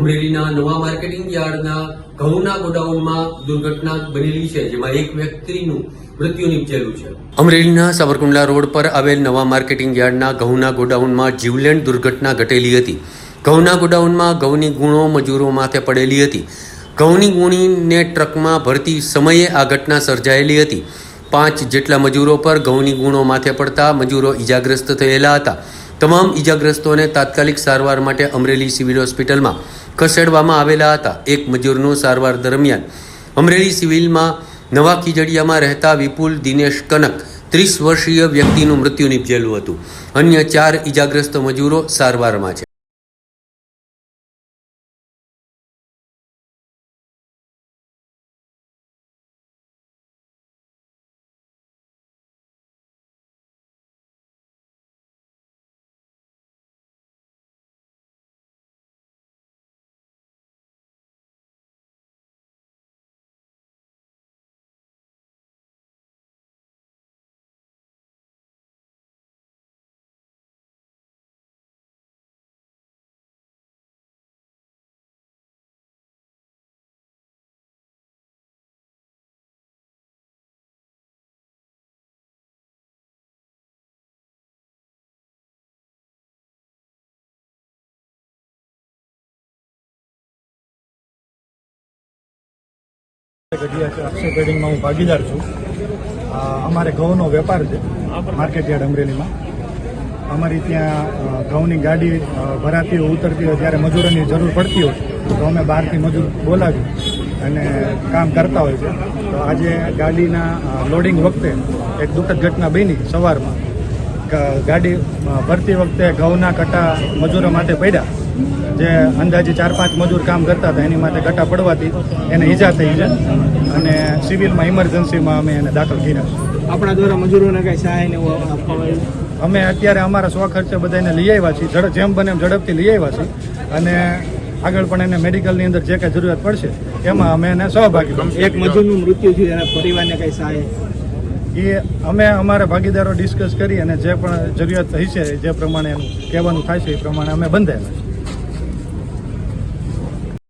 અમરેલીના નવા માર્કેટિંગ યાર્ડના ઘઉંના ગોડાઉનમાં દુર્ઘટના બનેલી છે, જેમાં એક વ્યક્તિનું અમરેલીના સાવરકુંડલા રોડ પર આવેલ નવા માર્કેટિંગ યાર્ડના ઘઉંના ગોડાઉનમાં જીવલેણ દુર્ઘટના ઘટેલી હતી. ઘઉંના ગોડાઉનમાં ઘઉંની ગુણો મજૂરો માથે પડેલી હતી. ઘઉંની ગુણીને ટ્રકમાં ભરતી સમયે આ ઘટના સર્જાયેલી હતી. પાંચ જેટલા મજૂરો પર ઘઉંની ગુણો માથે પડતા મજૂરો ઈજાગ્રસ્ત થયેલા હતા. તમામ ઈજાગ્રસ્તોને તાત્કાલિક સારવાર માટે અમરેલી સિવિલ હોસ્પિટલમાં ખસેડવામાં આવેલા હતા. એક મજૂરનું સારવાર દરમિયાન અમરેલી સિવિલમાં નવા ખીજડીયામાં રહેતા વિપુલ દિનેશ કનક ત્રીસ વર્ષીય વ્યક્તિનું મૃત્યુ નિપજેલું હતું. અન્ય ચાર ઇજાગ્રસ્ત મજૂરો સારવારમાં છે. ગઢિયા અક્ષય ટ્રેડિંગમાં હું ભાગીદાર છું. અમારે ઘઉંનો વેપાર છે, માર્કેટયાર્ડ અમરેલીમાં. અમારી ત્યાં ઘઉંની ગાડી ભરાતી ઉતરતી હોય ત્યારે મજૂરોની જરૂર પડતી હોય, તો અમે બહારથી મજૂર બોલાવી અને કામ કરતા હોય છે. તો આજે ગાડીના લોડિંગ વખતે એક દુઃખદ ઘટના બની સવારમાં. ગાડી ભરતી વખતે ઘઉંના કટા મજૂરો માટે પડ્યા. જે અંદાજે ચાર પાંચ મજૂર કામ કરતા હતા એની માટે કટા પડવાથી એને ઈજા થઈ છે અને સિવિલમાં ઇમરજન્સીમાં અમે એને દાખલ કર્યા આપણા દ્વારા મજૂરોને કઈ સહાય ને આપવામાં અમે અત્યારે અમારા સ્વ ખર્ચે બધાને લઈ આવ્યા છીએ જેમ બને એમ ઝડપથી લઈ આવ્યા છીએ અને આગળ પણ એને મેડિકલની અંદર જે કાંઈ જરૂરિયાત પડશે એમાં અમે એને સહભાગી એક મજૂરનું મૃત્યુ થયું એના પરિવારને કઈ સહાય? એ અમે અમારા ભાગીદારો ડિસ્કસ કરી અને જે પણ જરૂરિયાત થઈ છે જે પ્રમાણે એનું કહેવાનું થાય છે એ પ્રમાણે અમે બંધાયેલા છીએ.